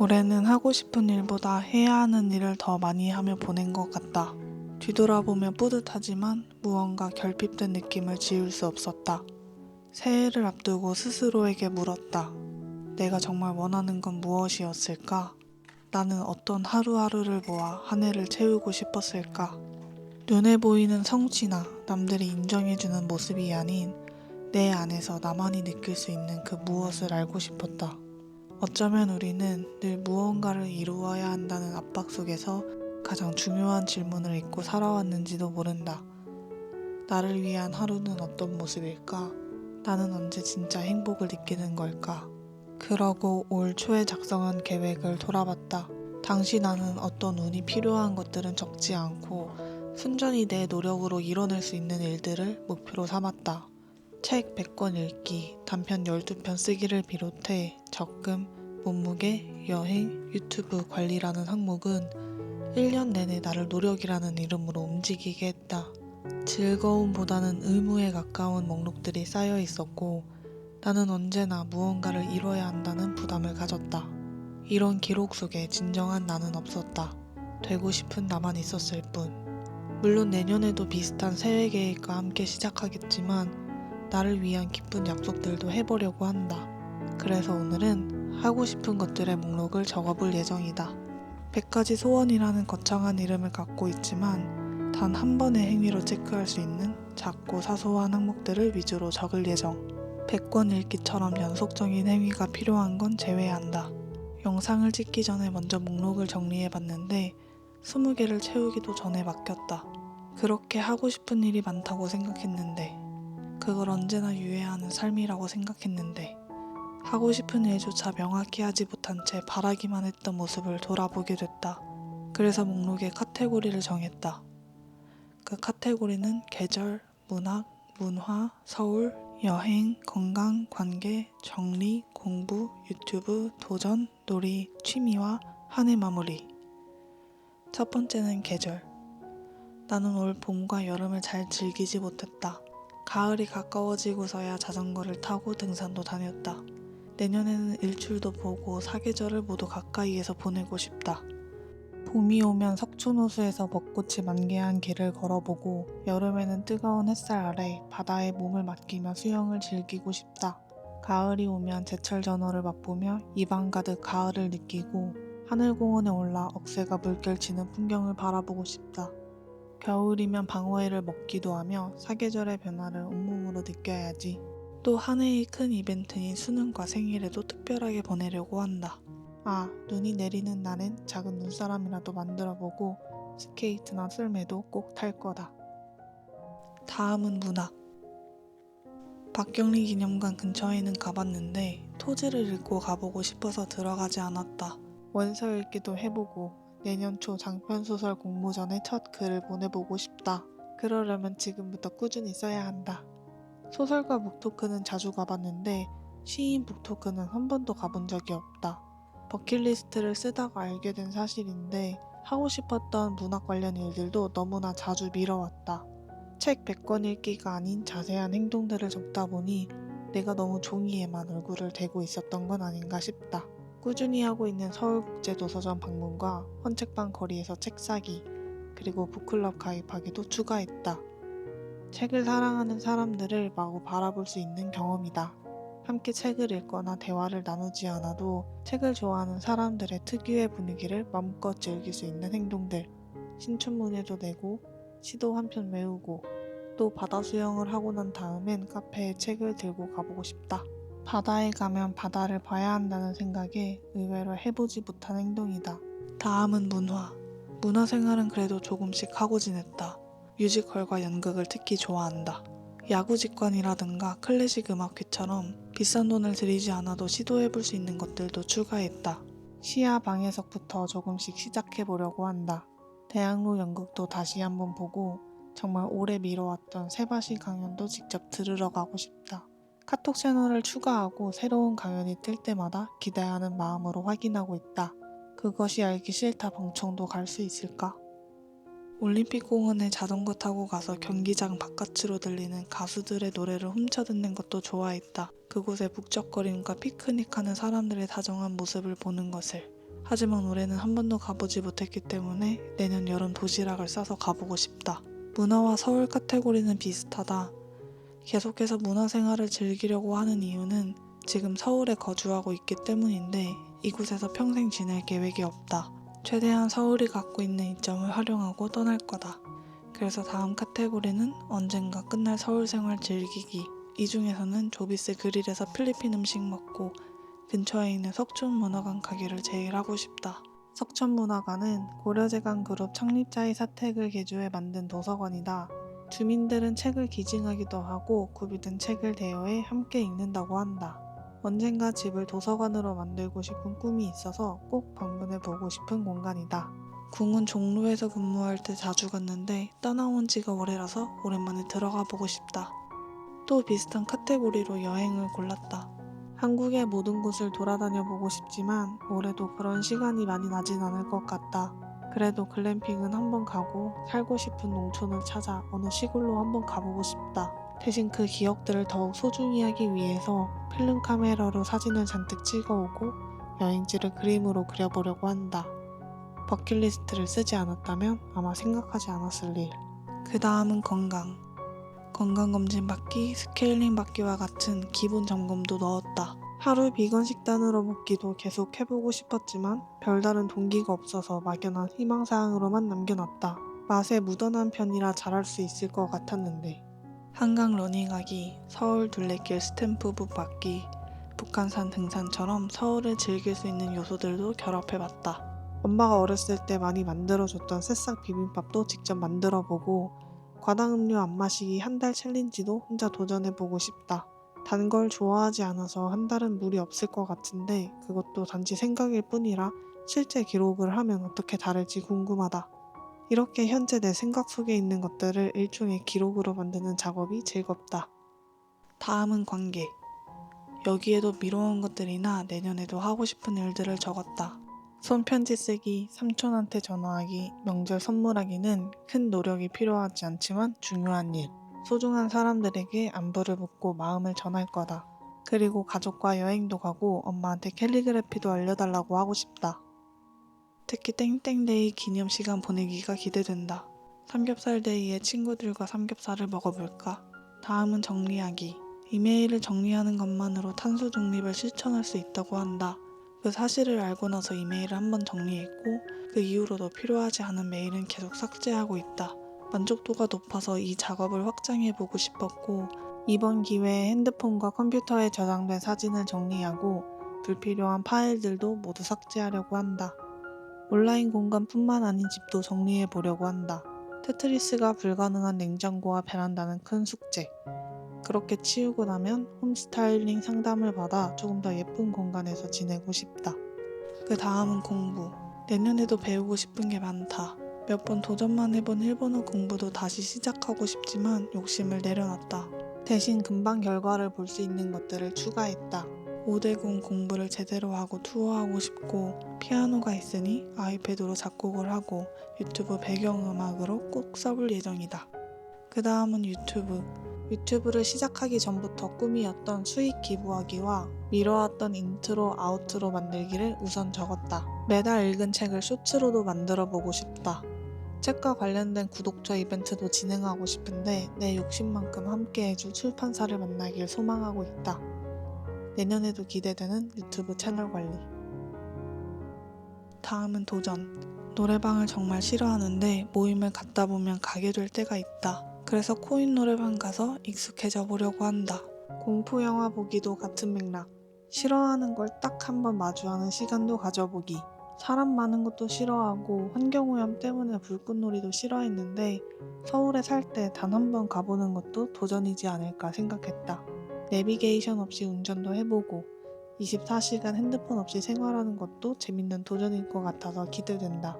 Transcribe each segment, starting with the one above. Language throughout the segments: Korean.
올해는 하고 싶은 일보다 해야 하는 일을 더 많이 하며 보낸 것 같다. 뒤돌아보며 뿌듯하지만 무언가 결핍된 느낌을 지울 수 없었다. 새해를 앞두고 스스로에게 물었다. 내가 정말 원하는 건 무엇이었을까? 나는 어떤 하루하루를 모아 한 해를 채우고 싶었을까? 눈에 보이는 성취나 남들이 인정해주는 모습이 아닌 내 안에서 나만이 느낄 수 있는 그 무엇을 알고 싶었다. 어쩌면 우리는 늘 무언가를 이루어야 한다는 압박 속에서 가장 중요한 질문을 잊고 살아왔는지도 모른다. 나를 위한 하루는 어떤 모습일까? 나는 언제 진짜 행복을 느끼는 걸까? 그러고 올 초에 작성한 계획을 돌아봤다. 당시 나는 어떤 운이 필요한 것들은 적지 않고 순전히 내 노력으로 이뤄낼 수 있는 일들을 목표로 삼았다. 책 100권 읽기, 단편 12편 쓰기를 비롯해 적금, 몸무게, 여행, 유튜브 관리라는 항목은 1년 내내 나를 노력이라는 이름으로 움직이게 했다. 즐거움보다는 의무에 가까운 목록들이 쌓여 있었고 나는 언제나 무언가를 이뤄야 한다는 부담을 가졌다. 이런 기록 속에 진정한 나는 없었다. 되고 싶은 나만 있었을 뿐. 물론 내년에도 비슷한 새해 계획과 함께 시작하겠지만 나를 위한 기쁜 약속들도 해보려고 한다. 그래서 오늘은 하고 싶은 것들의 목록을 적어볼 예정이다. 100가지 소원이라는 거창한 이름을 갖고 있지만 단 한 번의 행위로 체크할 수 있는 작고 사소한 항목들을 위주로 적을 예정. 100권 읽기처럼 연속적인 행위가 필요한 건 제외한다. 영상을 찍기 전에 먼저 목록을 정리해 봤는데 20개를 채우기도 전에 맡겼다. 그렇게 하고 싶은 일이 많다고 생각했는데 그걸 언제나 유예하는 삶이라고 생각했는데 하고 싶은 일조차 명확히 하지 못한 채 바라기만 했던 모습을 돌아보게 됐다. 그래서 목록에 카테고리를 정했다. 그 카테고리는 계절, 문학, 문화, 서울, 여행, 건강, 관계, 정리, 공부, 유튜브, 도전, 놀이, 취미와 한 해 마무리. 첫 번째는 계절. 나는 올 봄과 여름을 잘 즐기지 못했다. 가을이 가까워지고서야 자전거를 타고 등산도 다녔다. 내년에는 일출도 보고 사계절을 모두 가까이에서 보내고 싶다. 봄이 오면 석촌호수에서 벚꽃이 만개한 길을 걸어보고 여름에는 뜨거운 햇살 아래 바다에 몸을 맡기며 수영을 즐기고 싶다. 가을이 오면 제철 전어를 맛보며 입안 가득 가을을 느끼고 하늘공원에 올라 억새가 물결치는 풍경을 바라보고 싶다. 겨울이면 방어회를 먹기도 하며 사계절의 변화를 온몸으로 느껴야지. 또 한 해의 큰 이벤트인 수능과 생일에도 특별하게 보내려고 한다. 아, 눈이 내리는 날엔 작은 눈사람이라도 만들어 보고 스케이트나 썰매도 꼭 탈 거다. 다음은 문학. 박경리 기념관 근처에는 가봤는데 토지를 읽고 가보고 싶어서 들어가지 않았다. 원서 읽기도 해보고 내년 초 장편소설 공모전에 첫 글을 보내보고 싶다. 그러려면 지금부터 꾸준히 써야 한다. 소설가 북토크는 자주 가봤는데 시인 북토크는 한 번도 가본 적이 없다. 버킷리스트를 쓰다가 알게 된 사실인데 하고 싶었던 문학 관련 일들도 너무나 자주 미뤄왔다. 책 100권 읽기가 아닌 자세한 행동들을 적다 보니 내가 너무 종이에만 얼굴을 대고 있었던 건 아닌가 싶다. 꾸준히 하고 있는 서울국제도서관 방문과 헌책방 거리에서 책 사기, 그리고 북클럽 가입하기도 추가했다. 책을 사랑하는 사람들을 마구 바라볼 수 있는 경험이다. 함께 책을 읽거나 대화를 나누지 않아도 책을 좋아하는 사람들의 특유의 분위기를 마음껏 즐길 수 있는 행동들. 신춘문예도 내고 시도 한 편 외우고 또 바다 수영을 하고 난 다음엔 카페에 책을 들고 가보고 싶다. 바다에 가면 바다를 봐야 한다는 생각에 의외로 해보지 못한 행동이다. 다음은 문화. 문화 생활은 그래도 조금씩 하고 지냈다. 뮤지컬과 연극을 특히 좋아한다. 야구 직관이라든가 클래식 음악회처럼 비싼 돈을 들이지 않아도 시도해볼 수 있는 것들도 추가했다. 시야 방해석부터 조금씩 시작해보려고 한다. 대학로 연극도 다시 한번 보고 정말 오래 미뤄왔던 세바시 강연도 직접 들으러 가고 싶다. 카톡 채널을 추가하고 새로운 강연이 뜰 때마다 기대하는 마음으로 확인하고 있다. 그것이 알기 싫다 방청도 갈 수 있을까? 올림픽 공원에 자전거 타고 가서 경기장 바깥으로 들리는 가수들의 노래를 훔쳐 듣는 것도 좋아했다. 그곳에 북적거림과 피크닉하는 사람들의 다정한 모습을 보는 것을. 하지만 올해는 한 번도 가보지 못했기 때문에 내년 여름 도시락을 싸서 가보고 싶다. 문화와 서울 카테고리는 비슷하다. 계속해서 문화생활을 즐기려고 하는 이유는 지금 서울에 거주하고 있기 때문인데 이곳에서 평생 지낼 계획이 없다. 최대한 서울이 갖고 있는 이점을 활용하고 떠날 거다. 그래서 다음 카테고리는 언젠가 끝날 서울 생활 즐기기. 이 중에서는 조비스 그릴에서 필리핀 음식 먹고 근처에 있는 석촌 문화관 가기를 제일 하고 싶다. 석촌문화관은 고려제강 그룹 창립자의 사택을 개조해 만든 도서관이다. 주민들은 책을 기증하기도 하고 구비된 책을 대여해 함께 읽는다고 한다. 언젠가 집을 도서관으로 만들고 싶은 꿈이 있어서 꼭 방문해 보고 싶은 공간이다. 궁은 종로에서 근무할 때 자주 갔는데 떠나온 지가 오래라서 오랜만에 들어가 보고 싶다. 또 비슷한 카테고리로 여행을 골랐다. 한국의 모든 곳을 돌아다녀 보고 싶지만 올해도 그런 시간이 많이 나진 않을 것 같다. 그래도 글램핑은 한번 가고 살고 싶은 농촌을 찾아 어느 시골로 한번 가보고 싶다. 대신 그 기억들을 더욱 소중히 하기 위해서 필름 카메라로 사진을 잔뜩 찍어오고 여행지를 그림으로 그려보려고 한다. 버킷리스트를 쓰지 않았다면 아마 생각하지 않았을 일. 그 다음은 건강. 건강검진 받기, 스케일링 받기와 같은 기본 점검도 넣었다. 하루 비건 식단으로 먹기도 계속 해보고 싶었지만 별다른 동기가 없어서 막연한 희망사항으로만 남겨놨다. 맛에 묻어난 편이라 잘할 수 있을 것 같았는데. 한강 러닝하기, 서울 둘레길 스탬프북 받기, 북한산 등산처럼 서울을 즐길 수 있는 요소들도 결합해봤다. 엄마가 어렸을 때 많이 만들어줬던 새싹 비빔밥도 직접 만들어보고 과당 음료 안 마시기 한 달 챌린지도 혼자 도전해보고 싶다. 단 걸 좋아하지 않아서 한 달은 무리 없을 것 같은데 그것도 단지 생각일 뿐이라 실제 기록을 하면 어떻게 다를지 궁금하다. 이렇게 현재 내 생각 속에 있는 것들을 일종의 기록으로 만드는 작업이 즐겁다. 다음은 관계. 여기에도 미뤄온 것들이나 내년에도 하고 싶은 일들을 적었다. 손편지 쓰기, 삼촌한테 전화하기, 명절 선물하기는 큰 노력이 필요하지 않지만 중요한 일. 소중한 사람들에게 안부를 묻고 마음을 전할 거다. 그리고 가족과 여행도 가고 엄마한테 캘리그래피도 알려달라고 하고 싶다. 특히 땡땡데이 기념 시간 보내기가 기대된다. 삼겹살 데이에 친구들과 삼겹살을 먹어볼까? 다음은 정리하기. 이메일을 정리하는 것만으로 탄소 중립을 실천할 수 있다고 한다. 그 사실을 알고 나서 이메일을 한번 정리했고 그 이후로도 필요하지 않은 메일은 계속 삭제하고 있다. 만족도가 높아서 이 작업을 확장해 보고 싶었고 이번 기회에 핸드폰과 컴퓨터에 저장된 사진을 정리하고 불필요한 파일들도 모두 삭제하려고 한다. 온라인 공간뿐만 아닌 집도 정리해 보려고 한다. 테트리스가 불가능한 냉장고와 베란다는 큰 숙제. 그렇게 치우고 나면 홈스타일링 상담을 받아 조금 더 예쁜 공간에서 지내고 싶다. 그 다음은 공부. 내년에도 배우고 싶은 게 많다. 몇 번 도전만 해본 일본어 공부도 다시 시작하고 싶지만 욕심을 내려놨다. 대신 금방 결과를 볼 수 있는 것들을 추가했다. 5대공 공부를 제대로 하고 투어하고 싶고 피아노가 있으니 아이패드로 작곡을 하고 유튜브 배경음악으로 꼭 써볼 예정이다. 그 다음은 유튜브. 유튜브를 시작하기 전부터 꿈이었던 수익 기부하기와 미뤄왔던 인트로, 아우트로 만들기를 우선 적었다. 매달 읽은 책을 쇼츠로도 만들어 보고 싶다. 책과 관련된 구독자 이벤트도 진행하고 싶은데 내 욕심만큼 함께 해줄 출판사를 만나길 소망하고 있다. 내년에도 기대되는 유튜브 채널 관리. 다음은 도전. 노래방을 정말 싫어하는데 모임을 갖다 보면 가게 될 때가 있다. 그래서 코인 노래방 가서 익숙해져 보려고 한다. 공포 영화 보기도 같은 맥락. 싫어하는 걸 딱 한 번 마주하는 시간도 가져보기. 사람 많은 것도 싫어하고 환경오염 때문에 불꽃놀이도 싫어했는데 서울에 살 때 단 한 번 가보는 것도 도전이지 않을까 생각했다. 내비게이션 없이 운전도 해보고 24시간 핸드폰 없이 생활하는 것도 재밌는 도전일 것 같아서 기대된다.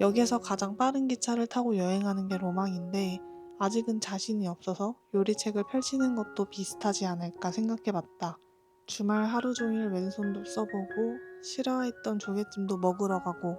여기에서 가장 빠른 기차를 타고 여행하는 게 로망인데 아직은 자신이 없어서 요리책을 펼치는 것도 비슷하지 않을까 생각해봤다. 주말 하루 종일 왼손도 써보고 싫어했던 조개찜도 먹으러 가고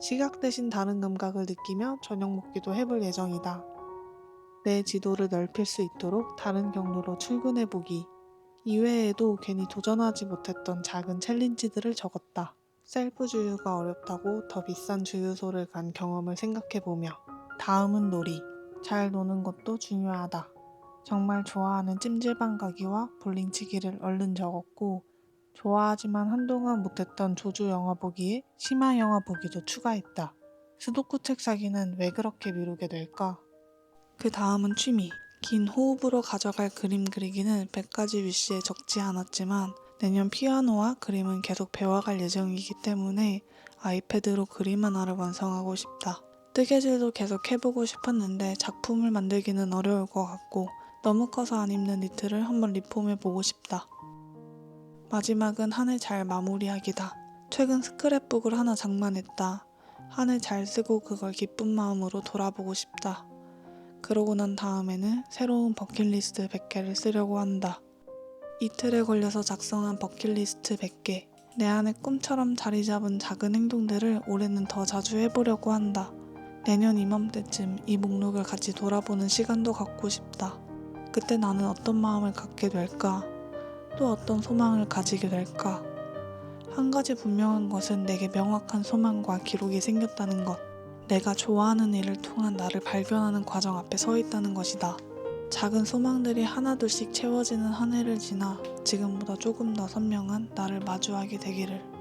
시각 대신 다른 감각을 느끼며 저녁 먹기도 해볼 예정이다. 내 지도를 넓힐 수 있도록 다른 경로로 출근해보기. 이외에도 괜히 도전하지 못했던 작은 챌린지들을 적었다. 셀프 주유가 어렵다고 더 비싼 주유소를 간 경험을 생각해보며 다음은 놀이. 잘 노는 것도 중요하다. 정말 좋아하는 찜질방 가기와 볼링 치기를 얼른 적었고 좋아하지만 한동안 못했던 조조 영화 보기에 심야 영화 보기도 추가했다. 수도쿠 책 사기는 왜 그렇게 미루게 될까? 그 다음은 취미. 긴 호흡으로 가져갈 그림 그리기는 100가지 위시에 적지 않았지만 내년 피아노와 그림은 계속 배워갈 예정이기 때문에 아이패드로 그림 하나를 완성하고 싶다. 뜨개질도 계속 해보고 싶었는데 작품을 만들기는 어려울 것 같고 너무 커서 안 입는 니트를 한번 리폼해보고 싶다. 마지막은 한 해 잘 마무리하기다. 최근 스크랩북을 하나 장만했다. 한 해 잘 쓰고 그걸 기쁜 마음으로 돌아보고 싶다. 그러고 난 다음에는 새로운 버킷리스트 100개를 쓰려고 한다. 이틀에 걸려서 작성한 버킷리스트 100개. 내 안에 꿈처럼 자리 잡은 작은 행동들을 올해는 더 자주 해보려고 한다. 내년 이맘때쯤 이 목록을 같이 돌아보는 시간도 갖고 싶다. 그때 나는 어떤 마음을 갖게 될까? 또 어떤 소망을 가지게 될까? 한 가지 분명한 것은 내게 명확한 소망과 기록이 생겼다는 것. 내가 좋아하는 일을 통한 나를 발견하는 과정 앞에 서 있다는 것이다. 작은 소망들이 하나둘씩 채워지는 한 해를 지나 지금보다 조금 더 선명한 나를 마주하게 되기를.